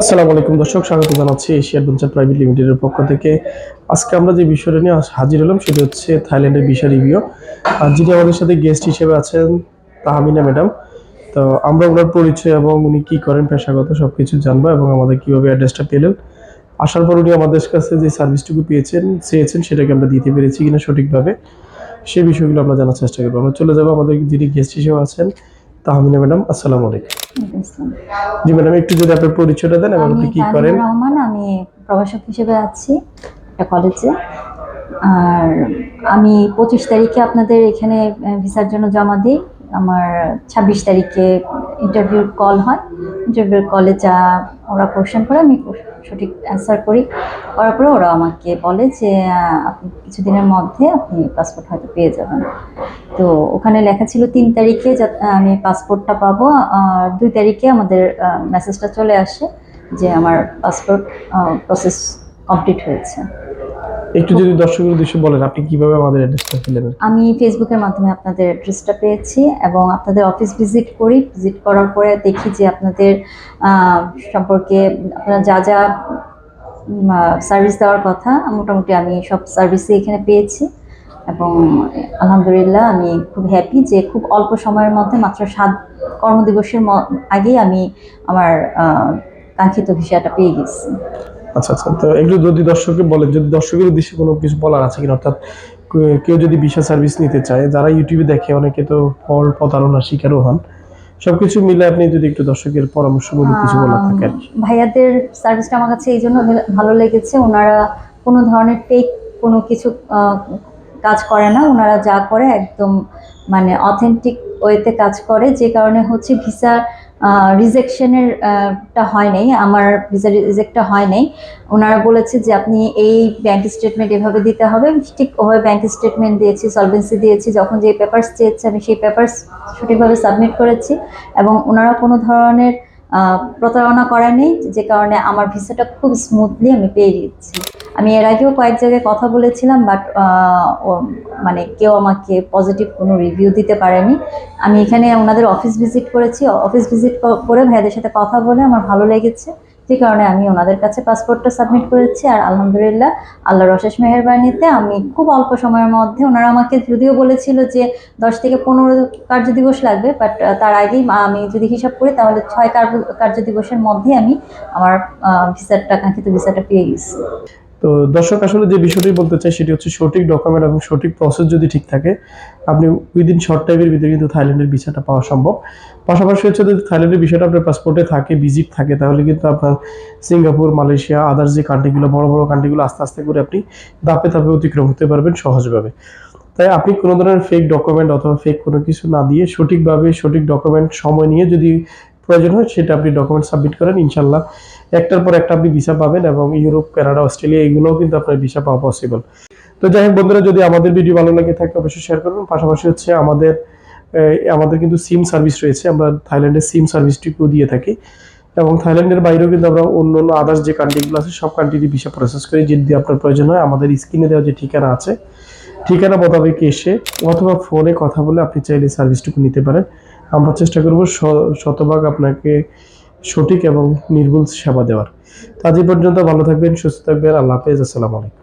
আসসালামু আলাইকুম দর্শক, স্বাগত জানাচ্ছি এশিয়া অ্যাডভেঞ্চার প্রাইভেট লিমিটেডের পক্ষ থেকে। আজকে আমরা যে বিষয়টা নিয়ে হাজির হলাম সেটা হচ্ছে থাইল্যান্ডের ভিসা রিভিউ আর যিনি আমাদের সাথে গেস্ট হিসেবে আছেন, তাহামিনা ম্যাডাম। তো আমরা ওনার পরিচয় এবং উনি কি করেন, পেশাগত সব কিছু জানব এবং আমাদের কীভাবে অ্যাড্রেসটা পেলেন। আসার পর উনি আমাদের কাছে যে সার্ভিসটুকু পেয়েছেন, চেয়েছেন, সেটাকে আমরা দিতে পেরেছি কিনা সঠিকভাবে সেই বিষয়গুলো আমরা জানার চেষ্টা করব। আমরা চলে যাব আমাদের যিনি গেস্ট হিসেবে আছেন তাহমিনা ম্যাডাম আসসালামু আলাইকুম। জি ম্যাডাম একটু যদি আপনার পরিচয়টা দেন এবং আপনি কি করেন? রহমান আমি প্রভাষক হিসেবে আছি একটা কলেজে আর আমি পঁচিশ তারিখে আপনাদের এখানে ভিসার জন্য জমা দিই। আমার ছাব্বিশ তারিখে ইন্টারভিউর কল হয়। ইন্টারভিউর কলে যা ওরা কোশ্চেন করে, আমি সঠিক অ্যান্সার করি। করার পরে ওরা আমাকে বলে যে আপনি কিছুদিনের মধ্যে আপনি পাসপোর্ট হয়তো পেয়ে যাবেন। তো ওখানে লেখা ছিল তিন তারিখে আমি পাসপোর্টটা পাবো। আর দুই তারিখে আমাদের মেসেজটা চলে আসে যে, আমার পাসপোর্ট প্রসেস কমপ্লিট হয়েছে। একটু যদি দর্শকের উদ্দেশ্যে বলেন, আপনি কীভাবে আমাদের অ্যাড্রেসটা পেলেন আমি ফেসবুকের মাধ্যমে আপনাদের অ্যাড্রেসটা পেয়েছি এবং আপনাদের অফিস ভিজিট করি। ভিজিট করার পরে দেখি যে আপনাদের সম্পর্কে আপনারা যা যা সার্ভিস দেওয়ার কথা, মোটামুটি আমি সব সার্ভিসই এখানে পেয়েছি এবং আলহামদুলিল্লাহ আমি খুব হ্যাপি যে খুব অল্প সময়ের মধ্যে মাত্র সাত কর্মদিবসের আগেই আমি আমার কাঙ্ক্ষিত ভিসাটা পেয়ে গেছি। আচ্ছা আচ্ছা। তো একটু যদি দর্শককে বলেন যদি দর্শকের উদ্দেশ্যে কোনো কিছু বলার আছে কিনা অর্থাৎ কেউ যদি বিশা সার্ভিস নিতে চায় যারা ইউটিউবে দেখে অনেকে তো ফল প্রতারণার শিকারও হন সবকিছু মিলে আপনি যদি একটু দর্শকের পরামর্শমূলক কিছু বলা থাকে আর কি। ভাইয়াদের সার্ভিসটা আমার কাছে এই জন্য ভালো লেগেছে। ওনারা কোনো ধরনের ফেক কোনো কিছু কাজ করে না। ওনারা যা করে একদম মানে অথেন্টিক ওয়েতে কাজ করে। যে কারণে হচ্ছে ভিসা রিজেকশনের টা হয় নাই, আমার ভিসা রিজেক্টটা হয় নাই। ওনারা বলেছে যে আপনি এই ব্যাংক স্টেটমেন্ট এভাবে দিতে হবে, ঠিক ওভাবে ব্যাংক স্টেটমেন্ট দিয়েছি সলভেন্সি দিয়েছি, যখন যে পেপার্স চেয়েছে আমি সেই পেপারস সঠিকভাবে সাবমিট করেছি। এবং ওনারা কোনো ধরনের আহ, করা নেই যে কারণে আমার ভিসাটা খুব স্মুথলি আমি পেয়ে গেছি। আমি এর আগেও কয়েক জায়গায় কথা বলেছিলাম বাট মানে কেউ আমাকে পজিটিভ কোনো রিভিউ দিতে পারেনি। আমি এখানে ওনাদের অফিস ভিজিট করেছি। অফিস ভিজিট করে ভাইয়াদের সাথে কথা বলে আমার ভালো লেগেছে। যে কারণে আমি ওনাদের কাছে পাসপোর্টটা সাবমিট করেছি আর আলহামদুলিল্লাহ আল্লাহর অশেষ মেহরবানিতে আমি খুব অল্প সময়ের মধ্যে ওনারা আমাকে যদিও বলেছিল যে দশ থেকে পনেরো কার্য দিবস লাগবে বাট তার আগেই আমি যদি হিসাব করি তাহলে ছয় কার্য- দিবসের মধ্যে আমি আমার ভিসাটা কাঙ্ক্ষিত ভিসাটা পেয়ে গেছি। তো দর্শক, আসলে যে বিষয়টি বলতে চাই সেটি হচ্ছে সঠিক ডকুমেন্ট এবং সঠিক প্রসেস যদি ঠিক থাকে, আপনি উইদিন শর্ট টাইমের ভিতরে কিন্তু থাইল্যান্ডের ভিসাটা পাওয়া সম্ভব। পাশাপাশি হচ্ছে যদি থাইল্যান্ডের বিষয়টা আপনার পাসপোর্টে থাকে ভিজিট থাকে, তাহলে কিন্তু আপনার সিঙ্গাপুর, মালয়েশিয়া আদার্স যে কান্ট্রিগুলো বড় বড় কান্ট্রিগুলো আস্তে আস্তে করে আপনি ধাপে ধাপে অতিক্রম হতে পারবেন সহজভাবে। তাই আপনি কোনো ধরনের ফেক ডকুমেন্ট অথবা ফেক কোনো কিছু না দিয়ে সঠিকভাবে সঠিক ডকুমেন্ট সময় নিয়ে যদি প্রয়োজন হয়, সেটা আপনি ডকুমেন্ট সাবমিট করেন ইনশাল্লাহ একটার পর একটা আপনি ভিসা পাবেন এবং ইউরোপ, কানাডা, অস্ট্রেলিয়া, এগুলোও কিন্তু আপনার ভিসা পাওয়া পসিবল তো যাই হোক বন্ধুরা, যদি আমাদের ভিডিও ভালো লাগে থাকে, অবশ্যই শেয়ার করবেন। পাশাপাশি হচ্ছে আমাদের আমাদের কিন্তু সিম সার্ভিস রয়েছে। আমরা থাইল্যান্ডের সিম সার্ভিসটিকেও দিয়ে থাকি। এবং থাইল্যান্ডের বাইরেও কিন্তু আমরা অন্য অন্য আদার্স যে কান্ট্রিগুলো আছে, সব কান্ট্রিতে ভিসা প্রসেস করি যদি আপনার প্রয়োজন হয়, আমাদের স্ক্রিনে দেওয়া যে ঠিকানা আছে, ঠিকানা মোতাবেক এসে অথবা ফোনে কথা বলে আপনি চাইলে সার্ভিসটুকু নিতে পারেন। আমরা চেষ্টা করব শতভাগ আপনাকে সঠিক এবং নির্ভুল সেবা দেওয়ার। তো পর্যন্ত ভালো থাকবেন, সুস্থ থাকবেন, আল্লাহ হাফেজ, আসসালামু আলাইকুম।